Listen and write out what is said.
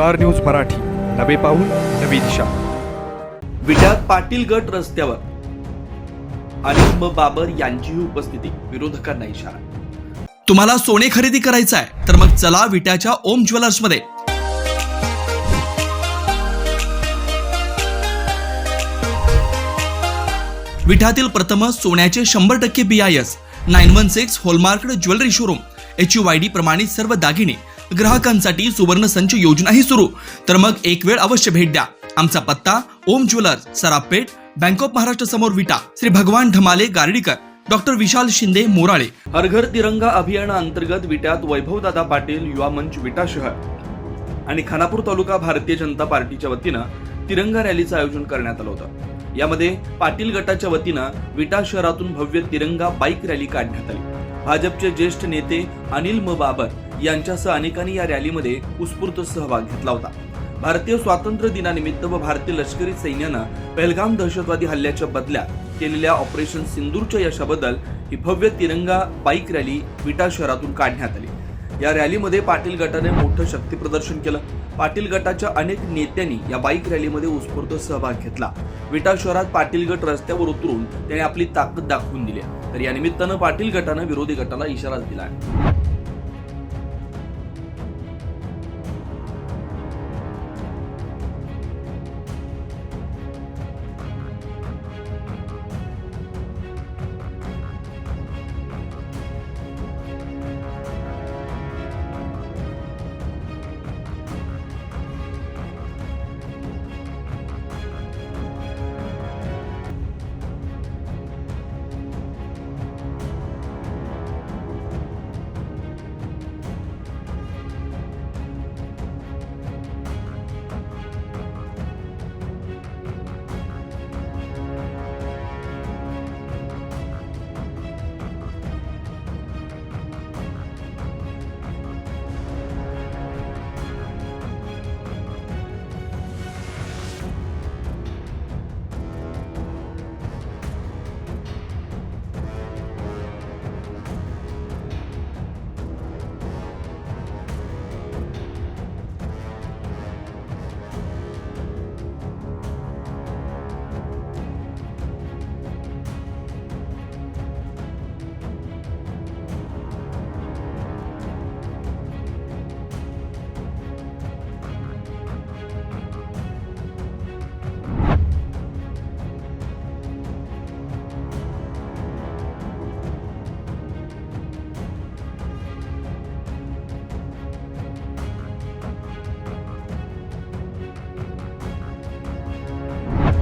Star news Marathi. नवे पाऊल नवी दिशा. विट्यात पाटील गट रस्त्यावर. अनिल म. बाबर यांचीही उपस्थिती विरोधकांना इशारा. तुम्हाला सोने खरेदी करायचं आहे तर मग चला विट्याच्या ओम ज्वेलर्समध्ये विट्यातील प्रथम सोन्याचे शंभर टक्के B I S nine one six hallmark jewellery showroom H U I D प्रमाणित सर्व दागिने ग्राहकांसाठी सुवर्ण संच योजनाही सुरू. तर मग एक वेळ अवश्य भेट द्या. आमचा पत्ता Om jewellers Sarapeth bank of Maharashtra समोर विटा श्री भगवान ढमाले गार्डीकर. डॉक्टर विशाल शिंदे मोराळे. हरघर तिरंगा अभियाना अंतर्गत विट्यात वैभवदादा पाटील युवा मंच विटा शहर. आणि खानापूर तालुका भारतीय जनता पार्टीच्या वतीनं तिरंगा रॅलीचं आयोजन करण्यात आलं होतं. यामध्ये पाटील गटाच्या वतीनं विटा शहरातून भव्य तिरंगा बाईक रॅली काढण्यात आली. भाजपचे ज्येष्ठ नेते अनिल म बाबर यांच्यासह अनेकांनी या रॅलीमध्ये उत्स्फूर्त सहभाग घेतला होता. भारतीय स्वातंत्र्य दिनानिमित्त व भारतीय लष्करी सैन्यानं पहलगाम दहशतवादी हल्ल्याच्या बदल्यात केलेल्या ऑपरेशन सिंदूरच्या यशाबद्दल ही भव्य तिरंगा बाईक रॅली विटा शहरातून काढण्यात आली. या रॅलीमध्ये पाटील गटाने मोठं शक्ती प्रदर्शन केलं. पाटील गटाच्या अनेक नेत्यांनी या बाईक रॅलीमध्ये उत्स्फूर्त सहभाग घेतला. विटा शहरात पाटील गट रस्त्यावर उतरून त्याने आपली ताकद दाखवून दिली. तर या निमित्तानं पाटील गटानं विरोधी गटाला इशारा दिला आहे.